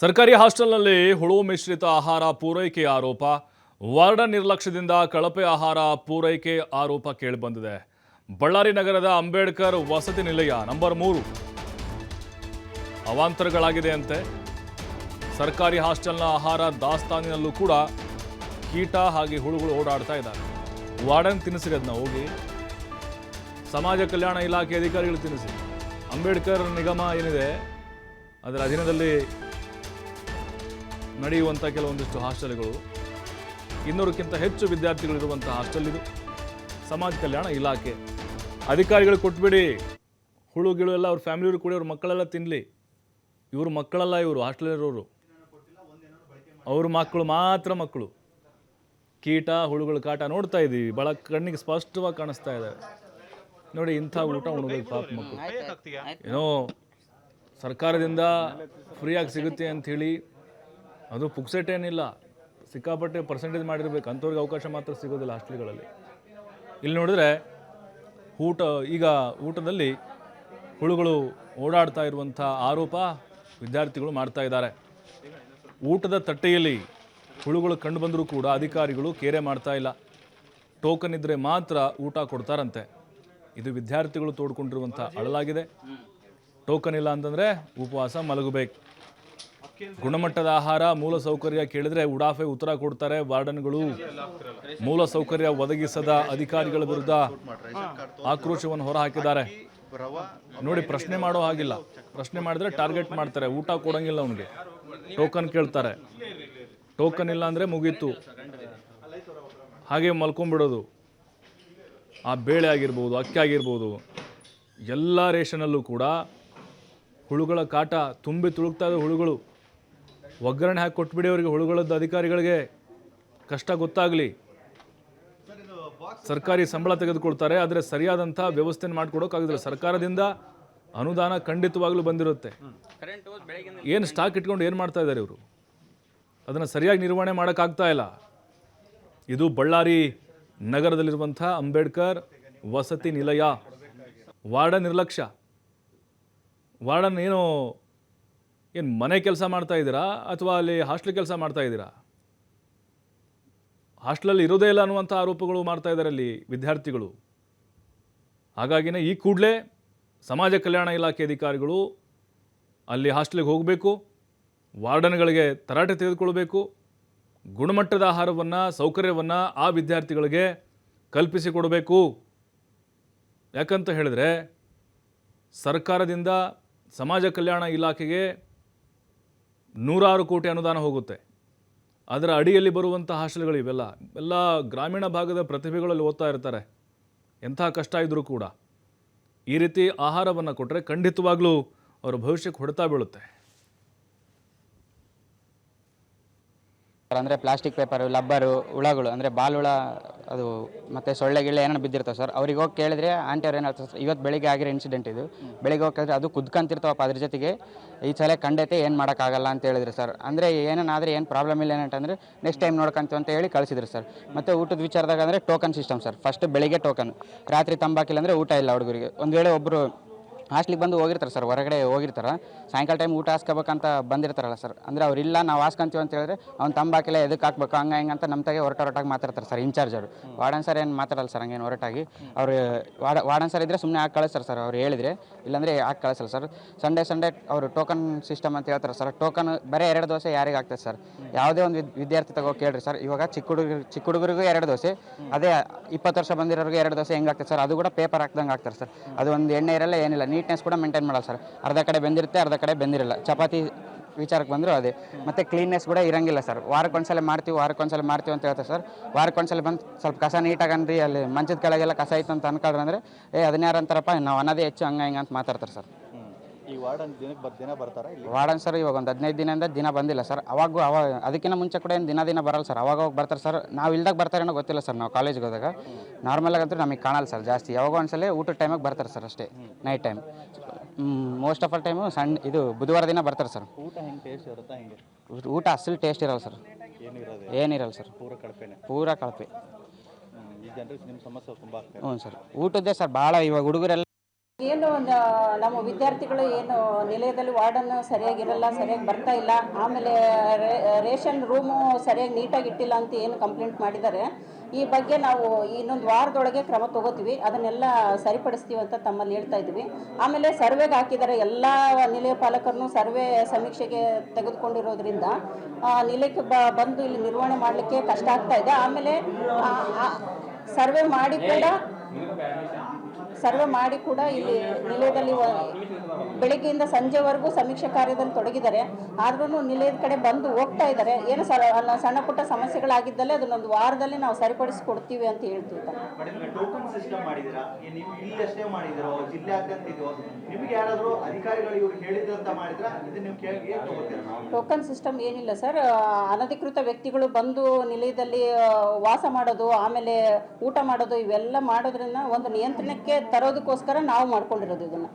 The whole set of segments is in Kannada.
ಸರ್ಕಾರಿ ಹಾಸ್ಟೆಲ್ನಲ್ಲಿ ಹುಳು ಮಿಶ್ರಿತ ಆಹಾರ ಪೂರೈಕೆ ಆರೋಪ. ವಾರ್ಡ ನಿರ್ಲಕ್ಷ್ಯದಿಂದ ಕಳಪೆ ಆಹಾರ ಪೂರೈಕೆ ಆರೋಪ ಕೇಳಿಬಂದಿದೆ. ಬಳ್ಳಾರಿ ನಗರದ ಅಂಬೇಡ್ಕರ್ ವಸತಿ ನಿಲಯ ನಂಬರ್ ಮೂರು. ಅವಾಂತರಗಳಾಗಿದೆ ಅಂತೆ. ಸರ್ಕಾರಿ ಹಾಸ್ಟೆಲ್ನ ಆಹಾರ ದಾಸ್ತಾನಿನಲ್ಲೂ ಕೂಡ ಕೀಟ ಹಾಗೆ ಹುಳುಗಳು ಓಡಾಡ್ತಾ ಇದ್ದಾರೆ. ವಾರ್ಡನ್ ತಿನ್ನಿಸಿರಿ ಅದನ್ನ ಹೋಗಿ. ಸಮಾಜ ಕಲ್ಯಾಣ ಇಲಾಖೆ ಅಧಿಕಾರಿಗಳು ತಿನ್ನಿಸಿ ಅಂಬೇಡ್ಕರ್ ನಿಗಮ ಏನಿದೆ, ಅದರ ಅಧೀನದಲ್ಲಿ ನಡೆಯುವಂಥ ಕೆಲವೊಂದಿಷ್ಟು ಹಾಸ್ಟೆಲ್ಗಳು. ಇನ್ನೂರಕ್ಕಿಂತ ಹೆಚ್ಚು ವಿದ್ಯಾರ್ಥಿಗಳು ಇರುವಂಥ ಹಾಸ್ಟೆಲ್ ಇದು. ಸಮಾಜ ಕಲ್ಯಾಣ ಇಲಾಖೆ. ಅಧಿಕಾರಿಗಳು ಕೊಟ್ಬಿಡಿ. ಹುಳು ಗಿಳು ಎಲ್ಲ ಅವ್ರ ಫ್ಯಾಮಿಲಿಯವರು ಕೂಡ ಅವ್ರ ಮಕ್ಕಳೆಲ್ಲ ತಿನ್ನಲಿ ಇವರು ಮಕ್ಕಳಲ್ಲ ಇವರು ಹಾಸ್ಟೆಲಿರೋರು ಅವ್ರ ಮಕ್ಕಳು ಮಾತ್ರ ಮಕ್ಕಳು. ಕೀಟ ಹುಳುಗಳ ಕಾಟ ನೋಡ್ತಾ ಇದ್ದೀವಿ ಬಹಳ ಕಣ್ಣಿಗೆ ಸ್ಪಷ್ಟವಾಗಿ ಕಾಣಿಸ್ತಾ ಇದ್ದಾವೆ ನೋಡಿ ಇಂಥ ಊಟ ಉಣ್ಬೇಕು ಪಾಪ ಮಕ್ಕಳು. ಏನೋ ಸರ್ಕಾರದಿಂದ ಫ್ರೀಯಾಗಿ ಸಿಗುತ್ತೆ ಅಂಥೇಳಿ ಅದು ಪುಕ್ಸೆಟ್ ಏನಿಲ್ಲ. ಸಿಕ್ಕಾಪಟ್ಟೆ ಪರ್ಸೆಂಟೇಜ್ ಮಾಡಿರ್ಬೇಕು. ಅಂಥವ್ರಿಗೆ ಅವಕಾಶ ಮಾತ್ರ ಸಿಗೋದಿಲ್ಲ ಹಾಸ್ಟೆಲ್ಗಳಲ್ಲಿ. ಇಲ್ಲಿ ನೋಡಿದ್ರೆ ಊಟ, ಈಗ ಊಟದಲ್ಲಿ ಹುಳುಗಳು ಓಡಾಡ್ತಾ ಇರುವಂಥ ಆರೋಪ ವಿದ್ಯಾರ್ಥಿಗಳು ಮಾಡ್ತಾ ಇದ್ದಾರೆ. ಊಟದ ತಟ್ಟೆಯಲ್ಲಿ ಹುಳುಗಳು ಕಂಡು ಬಂದರೂ ಕೂಡ ಅಧಿಕಾರಿಗಳು ಕೇರೆ ಮಾಡ್ತಾ ಇಲ್ಲ. ಟೋಕನ್ ಇದ್ದರೆ ಮಾತ್ರ ಊಟ ಕೊಡ್ತಾರಂತೆ. ಇದು ವಿದ್ಯಾರ್ಥಿಗಳು ತೋಡ್ಕೊಂಡಿರುವಂಥ ಅಳಲಾಗಿದೆ. ಟೋಕನ್ ಇಲ್ಲ ಅಂತಂದರೆ ಉಪವಾಸ ಮಲಗಬೇಕು. ಗುಣಮಟ್ಟದ ಆಹಾರ, ಮೂಲ ಸೌಕರ್ಯ ಕೇಳಿದ್ರೆ ಉಡಾಫೆ ಉತ್ತರ ಕೊಡ್ತಾರೆ. ವಾರ್ಡನ್ಗಳು ಮೂಲ ಸೌಕರ್ಯ ಒದಗಿಸದ ಅಧಿಕಾರಿಗಳ ವಿರುದ್ಧ ಆಕ್ರೋಶವನ್ನು ಹೊರಹಾಕಿದ್ದಾರೆ. ನೋಡಿ, ಪ್ರಶ್ನೆ ಮಾಡೋ ಹಾಗಿಲ್ಲ. ಪ್ರಶ್ನೆ ಮಾಡಿದ್ರೆ ಟಾರ್ಗೆಟ್ ಮಾಡ್ತಾರೆ. ಊಟ ಕೊಡಂಗಿಲ್ಲ ಅವನಿಗೆ. ಟೋಕನ್ ಕೇಳ್ತಾರೆ. ಟೋಕನ್ ಇಲ್ಲ ಅಂದರೆ ಮುಗೀತು. ಹಾಗೆ ಮಲ್ಕೊಂಡ್ಬಿಡೋದು ಆ ಬೇಳೆ ಆಗಿರ್ಬೋದು, ಅಕ್ಕಿ ಆಗಿರ್ಬೋದು, ಎಲ್ಲ ರೇಷನಲ್ಲೂ ಕೂಡ ಹುಳುಗಳ ಕಾಟ ತುಂಬಿ ತುಳುಕ್ತಾ ಇದೆ ಹುಳುಗಳು. ಒಗ್ಗರಣೆ ಹಾಕಿ ಕೊಟ್ಬಿಡಿ ಅವರಿಗೆ ಹುಳುಗಳದ್ದು ಅಧಿಕಾರಿಗಳಿಗೆ. ಕಷ್ಟ ಗೊತ್ತಾಗಲಿ. ಸರ್ಕಾರಿ ಸಂಬಳ ತೆಗೆದುಕೊಳ್ತಾರೆ, ಆದರೆ ಸರಿಯಾದಂಥ ವ್ಯವಸ್ಥೆ ಮಾಡಿಕೊಡೋಕ್ಕಾಗೋದಿಲ್ಲ ಸರ್ಕಾರದಿಂದ ಅನುದಾನ ಖಂಡಿತವಾಗ್ಲೂ ಬಂದಿರುತ್ತೆ. ಏನು ಸ್ಟಾಕ್ ಇಟ್ಕೊಂಡು ಏನು ಮಾಡ್ತಾ ಇದ್ದಾರೆ ಇವರು? ಅದನ್ನು ಸರಿಯಾಗಿ ನಿರ್ವಹಣೆ ಮಾಡೋಕ್ಕಾಗ್ತಾ ಇಲ್ಲ. ಇದು ಬಳ್ಳಾರಿ ನಗರದಲ್ಲಿರುವಂಥ ಅಂಬೇಡ್ಕರ್ ವಸತಿ ನಿಲಯ. ವಾರ್ಡ ನಿರ್ಲಕ್ಷ್ಯ. ವಾರ್ಡನ್ ಏನು ಏನು ಮನೆ ಕೆಲಸ ಮಾಡ್ತಾ ಇದ್ದೀರಾ ಅಥವಾ ಅಲ್ಲಿ ಹಾಸ್ಟೆಲ್ ಕೆಲಸ ಮಾಡ್ತಾ ಇದ್ದೀರಾ? ಹಾಸ್ಟೆಲಲ್ಲಿ ಇರೋದೇ ಇಲ್ಲ ಅನ್ನುವಂಥ ಆರೋಪಗಳು ಮಾಡ್ತಾ ಇದ್ದಾರೆ ಅಲ್ಲಿ ವಿದ್ಯಾರ್ಥಿಗಳು. ಹಾಗಾಗಿನೇ ಈ ಕೂಡಲೇ ಸಮಾಜ ಕಲ್ಯಾಣ ಇಲಾಖೆ ಅಧಿಕಾರಿಗಳು ಅಲ್ಲಿ ಹಾಸ್ಟೆಲ್ಗೆ ಹೋಗಬೇಕು, ವಾರ್ಡನ್ಗಳಿಗೆ ತರಾಟೆ ತೆಗೆದುಕೊಳ್ಬೇಕು, ಗುಣಮಟ್ಟದ ಆಹಾರವನ್ನು, ಸೌಕರ್ಯವನ್ನು ಆ ವಿದ್ಯಾರ್ಥಿಗಳಿಗೆ ಕಲ್ಪಿಸಿಕೊಡಬೇಕು ಯಾಕಂತ ಹೇಳಿದ್ರೆ ಸರ್ಕಾರದಿಂದ ಸಮಾಜ ಕಲ್ಯಾಣ ಇಲಾಖೆಗೆ ನೂರಾರು ಕೋಟಿ ಅನುದಾನ ಹೋಗುತ್ತೆ. ಅದರ ಅಡಿಯಲ್ಲಿ ಬರುವಂಥ ಹಾಸ್ಟೆಲ್ಗಳು ಇವೆಲ್ಲ. ಎಲ್ಲ ಗ್ರಾಮೀಣ ಭಾಗದ ಪ್ರತಿಭೆಗಳಲ್ಲಿ ಓದ್ತಾ ಇರ್ತಾರೆ. ಎಂಥ ಕಷ್ಟ ಇದ್ದರೂ ಕೂಡ. ಈ ರೀತಿ ಆಹಾರವನ್ನು ಕೊಟ್ಟರೆ ಖಂಡಿತವಾಗ್ಲೂ ಅವರ ಭವಿಷ್ಯಕ್ಕೆ ಹೊಡೆತಾ ಬೀಳುತ್ತೆ. ಅಂದರೆ ಪ್ಲಾಸ್ಟಿಕ್ ಪೇಪರು ಲಬ್ಬರು ಹುಳಗಳು, ಅಂದರೆ ಬಾಲುಳ ಅದು ಮತ್ತು ಸೊಳ್ಳೆ ಗಿಳ್ಳೆ ಏನಾರು ಬಿದ್ದಿರ್ತಾವೆ ಸರ್. ಅವ್ರಿಗೆ ಹೋಗಿ ಕೇಳಿದ್ರೆ ಆಂಟಿ ಅವ್ರು ಹೇಳ್ತಾರೆ ಸರ್ ಇವತ್ತು ಬೆಳಿಗ್ಗೆ ಆಗಿರೋ ಇನ್ಸಿಡೆಂಟ್ ಇದು. ಬೆಳಿಗ್ಗೆ ಹೋಗಿ ಕೇಳಿದ್ರೆ ಅದು ಕುದ್ಕಂತಿರ್ತಾವಪ್ಪ ಅದ್ರ ಜೊತೆಗೆ. ಈ ಸಲ ಖಂಡತೆ ಏನು ಮಾಡೋಕ್ಕಾಗಲ್ಲ ಅಂತ ಹೇಳಿದ್ರು ಸರ್ ಅಂದರೆ ಏನೇನಾದರೆ ಏನು ಪ್ರಾಬ್ಲಮ್ ಇಲ್ಲ ಏನಂತಂದರೆ ನೆಕ್ಸ್ಟ್ ಟೈಮ್ ನೋಡ್ಕೊಂತೀವಿ ಅಂತ ಹೇಳಿ ಕಳಿಸಿದ್ರು ಸರ್ ಮತ್ತು ಊಟದ ವಿಚಾರದಾಗ ಅಂದರೆ ಟೋಕನ್ ಸಿಸ್ಟಮ್ ಸರ್ ಫಸ್ಟ್ ಬೆಳಿಗ್ಗೆ ಟೋಕನ್ ರಾತ್ರಿ ತಂಬಾಕಿಲ್ಲ ಅಂದರೆ ಊಟ ಇಲ್ಲ ಹುಡುಗರಿಗೆ. ಒಂದು ವೇಳೆ ಒಬ್ಬರು ಹಾಸ್ಟ್ಲಿಗೆ ಬಂದು ಹೋಗಿರ್ತಾರೆ ಸರ್, ಹೊರಗಡೆ ಹೋಗಿರ್ತಾರೆ. ಸಾಯಂಕಾಲ ಟೈಮ್ ಊಟ ಹಾಸ್ಕೋಬೇಕಂತ ಬಂದಿರ್ತಾರಲ್ಲ ಸರ್. ಅಂದರೆ ಅವರಿಲ್ಲ ನಾವು ಹಾಸ್ಕೊಂತೀವಿ ಅಂತ ಹೇಳಿದ್ರೆ ಅವ್ನು ತಂಬಾಕಿಲ್ಲ ಎದಕ್ಕೆ ಹಾಕ್ಬೇಕು, ಹಂಗೆ ಹಿಂಗೆ ಅಂತ ನಮ್ಮ ತಗೆ ಹೊರಟ ಹೊರಟಾಗಿ ಮಾತಾಡ್ತಾರೆ ಸರ್, ಇನ್ಚಾರ್ಜ್ ಅವರು. ವಾರ್ಡನ್ ಸರ್ ಏನು ಮಾತಾಡಲ್ಲ ಸರ್, ಹಂಗೇನು ಹೊರಟಾಗಿ. ಅವರು ವಾರ್ಡ, ವಾರ್ಡನ್ ಸರ್ ಇದ್ದರೆ ಸುಮ್ಮನೆ ಹಾಕಿ ಕಳಿಸ್ತಾರೆ ಸರ್, ಅವ್ರು ಹೇಳಿದ್ರೆ. ಇಲ್ಲಾಂದರೆ ಹಾಕಿ ಕಳಿಸಲ್ಲ ಸರ್. ಸಂಡೇ ಸಂಡೇ ಅವರು ಟೋಕನ್ ಸಿಸ್ಟಮ್ ಅಂತ ಹೇಳ್ತಾರೆ ಸರ್ ಟೋಕನ್ ಬರೀ ಎರಡು ದೋಸೆ ಯಾರಿಗೆ ಆಗ್ತದೆ ಸರ್? ಯಾವುದೇ ಒಂದು ವಿದ್ಯಾರ್ಥಿ ತಗೋ ಕೇಳಿರಿ ಸರ್, ಇವಾಗ ಚಿಕ್ಕ ಹುಡುಗರು, ಚಿಕ್ಕ ಹುಡುಗರಿಗೂ ಎರಡು ದೋಸೆ. ಅದೇ ಇಪ್ಪತ್ತು ವರ್ಷ ಬಂದಿರೋರಿಗೆ ಎರಡು ದೋಸೆ ಹೆಂಗೆ ಆಗ್ತದೆ ಸರ್? ಅದು ಕೂಡ ಪೇಪರ್ ಹಾಕ್ದಂಗೆ ಆಗ್ತಾರೆ ಸರ್. ಅದು ಒಂದು ಎಣ್ಣೆ ಇರಲ್ಲ, ಏನಿಲ್ಲ. ನೀಟ್ನೆಸ್ ಕೂಡ ಮೇಂಟೈನ್ ಮಾಡಲ್ಲ ಸರ್ ಅರ್ಧ ಕಡೆ ಬೆಂದಿರುತ್ತೆ, ಅರ್ಧ ಕಡೆ ಬೆಂದಿರಲ್ಲ. ಚಪಾತಿ ವಿಚಾರಕ್ಕೆ ಬಂದರೂ ಅದೇ. ಮತ್ತು ಕ್ಲೀನ್ನೆಸ್ ಕೂಡ ಇರಂಗಿಲ್ಲ ಸರ್ ವಾರಕ್ಕೆ ಒಂದ್ಸಲ ಮಾಡ್ತೀವಿ ವಾರಕ್ಕೆ ಒಂದ್ಸಲ ಮಾಡ್ತೀವಿ ಅಂತ ಹೇಳ್ತಾರೆ ಸರ್ ವಾರಕ್ಕೆ ಒಂದ್ಸಲ ಬಂದು ಸ್ವಲ್ಪ ಕಸ ನೀಟಾಗಿ ಅಲ್ಲಿ ಮಂಚದ ಕೆಳಗೆಲ್ಲ ಕಸ ಇತ್ತು ಅಂತ ಅನ್ಕೊಂಡ್ರೆ ಏ ಅದನ್ನ ಯಾರು ಅಂತಾರಪ್ಪ ನಾವು ಅನ್ನೋದೇ ಹೆಚ್ಚು ಹಂಗೆ ಹಿಂಗೆ ಅಂತ ಮಾತಾಡ್ತಾರೆ ಸರ್ ಈ ವಾರ್ಡನ್ ದಿನಕ್ಕೆ ಬರ್ ದಿನ ಬರ್ತಾರಾ ಇಲ್ಲಿ? ವಾರ್ಡನ್ ಸರ್ ಇವಾಗ ಒಂದು ಹದಿನೈದು ದಿನದಿಂದ ದಿನ ಬಂದಿಲ್ಲ ಸರ್. ಅವಾಗ ಅವಾಗ ಅದಕ್ಕಿಂತ ಮುಂಚೆ ಕೂಡ ಏನು ದಿನ ದಿನ ಬರಲ್ಲ ಸರ್. ಅವಾಗ ಹೋಗಿ ಬರ್ತಾರೆ ಸರ್. ನಾವು ಇಲ್ದಾಗ ಬರ್ತಾರೇನೋ ಗೊತ್ತಿಲ್ಲ ಸರ್ ನಾವು ಕಾಲೇಜ್ಗೆ ಹೋದಾಗ. ನಾರ್ಮಲ್ ಆಗಂತೂ ನಮಗೆ ಕಾಣಲ್ಲ ಸರ್ ಜಾಸ್ತಿ. ಯಾವಾಗ ಒಂದ್ಸಲ ಊಟದ ಟೈಮಿಗೆ ಬರ್ತಾರೆ ಸರ್ ಅಷ್ಟೇ night time most of all time ಸಣ್ಣ ಇದು ಬುಧವಾರ ದಿನ ಬರ್ತಾರೆ ಸರ್. ಊಟ ಹೆಂಗೆ ಟೇಸ್ಟ್ ಇರುತ್ತಾ ಹೆಂಗೆ? ಊಟ ಅಸಲು ಟೇಸ್ಟ್ ಇರಲ್ಲ ಸರ್. ಏನು ಏನಿರಲ್ಲ ಸರ್. ಪೂರ ಕಳಪೆನೆ. ಪೂರಾ ಕಳಪೆ. ಈ ಜನರಿಗೆ ನಿಮ್ಮ ಸಮಸ್ಯೆ ತುಂಬ ಆಗ್ತದೆ ಹ್ಞೂ ಸರ್. ಊಟದ್ದೇ ಸರ್ ಭಾಳ ಇವಾಗ ಹುಡುಗರೆಲ್ಲ ಏನು ನಮ್ಮ ವಿದ್ಯಾರ್ಥಿಗಳು ಏನು ನಿಲಯದಲ್ಲಿ ವಾರ್ಡನ್ನು ಸರಿಯಾಗಿರಲ್ಲ, ಸರಿಯಾಗಿ ಬರ್ತಾ ಇಲ್ಲ, ಆಮೇಲೆ ರೇಷನ್ ರೂಮು ಸರಿಯಾಗಿ ನೀಟಾಗಿ ಇಟ್ಟಿಲ್ಲ ಅಂತ ಏನು ಕಂಪ್ಲೇಂಟ್ ಮಾಡಿದ್ದಾರೆ. ಈ ಬಗ್ಗೆ ನಾವು ಇನ್ನೊಂದು ವಾರದೊಳಗೆ ಕ್ರಮ ತಗೋತೀವಿ, ಅದನ್ನೆಲ್ಲ ಸರಿಪಡಿಸ್ತೀವಿ ಅಂತ ತಮ್ಮಲ್ಲಿ ಹೇಳ್ತಾ ಇದ್ವಿ ಆಮೇಲೆ ಸರ್ವೆಗೆ ಹಾಕಿದ್ದಾರೆ, ಎಲ್ಲ ನಿಲಯ ಪಾಲಕರನ್ನು ಸರ್ವೆ ಸಮೀಕ್ಷೆಗೆ ತೆಗೆದುಕೊಂಡಿರೋದ್ರಿಂದ ನಿಲಯಕ್ಕೆ ಬಂದು ಇಲ್ಲಿ ನಿರ್ವಹಣೆ ಮಾಡಲಿಕ್ಕೆ ಕಷ್ಟ ಆಗ್ತಾ ಇದೆ. ಆಮೇಲೆ ಸರ್ವೆ ಮಾಡಿ ಕೂಡ ಸರ್ವೆ ಮಾಡಿ ಕೂಡ ಇಲ್ಲಿ ನಿಲಯದಲ್ಲಿ ಬೆಳಿಗ್ಗೆಯಿಂದ ಸಂಜೆವರೆಗೂ ಸಮೀಕ್ಷೆ ಕಾರ್ಯದಲ್ಲಿ ತೊಡಗಿದ್ದಾರೆ. ಆದ್ರೂ ನಿಲಯದ ಕಡೆ ಬಂದು ಹೋಗ್ತಾ ಇದ್ದಾರೆ. ಏನು ಸರ್ ಸಣ್ಣ ಪುಟ್ಟ ಸಮಸ್ಯೆಗಳಾಗಿದ್ದಲ್ಲೇ ಅದನ್ನೊಂದು ವಾರದಲ್ಲಿ ನಾವು ಸರಿಪಡಿಸ್ಕೊಡ್ತೀವಿ ಅಂತ ಏನ್ ಟೋಕನ್ ಸಿಸ್ಟಮ್ ಏನಿಲ್ಲ ಸರ್. ಅನಧಿಕೃತ ವ್ಯಕ್ತಿಗಳು ಬಂದು ನಿಲಯದಲ್ಲಿ ವಾಸ ಮಾಡೋದು ಆಮೇಲೆ ಊಟ ಮಾಡೋದು ಇವೆಲ್ಲ ಮಾಡೋದ್ರಿಂದ ಒಂದು ನಿಯಂತ್ರಣಕ್ಕೆ ತರೋದಕ್ಕೋಸ್ಕರ ನಾವು ಮಾಡ್ಕೊಂಡಿರೋದು ಇದನ್ನು.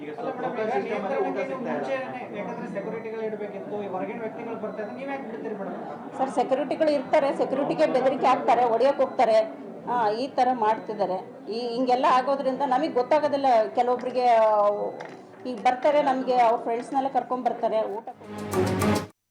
ಸರ್ ಸೆಕ್ಯೂರಿಟಿಗಳು ಇರ್ತಾರೆ ಸೆಕ್ಯೂರಿಟಿಗೆ ಬೆದರಿಕೆ ಹಾಕ್ತಾರೆ ಹೊಡೆಯೋಕೆ ಹೋಗ್ತಾರೆ. ಈ ಥರ ಮಾಡ್ತಿದ್ದಾರೆ. ಈ ಹಿಂಗೆಲ್ಲ ಆಗೋದ್ರಿಂದ ನಮಗೆ ಗೊತ್ತಾಗೋದಿಲ್ಲ ಕೆಲವೊಬ್ಬರಿಗೆ ಈಗ ಬರ್ತಾರೆ ನಮಗೆ ಅವ್ರ ಫ್ರೆಂಡ್ಸ್ನೆಲ್ಲ ಕರ್ಕೊಂಡ್ ಬರ್ತಾರೆ ಊಟ.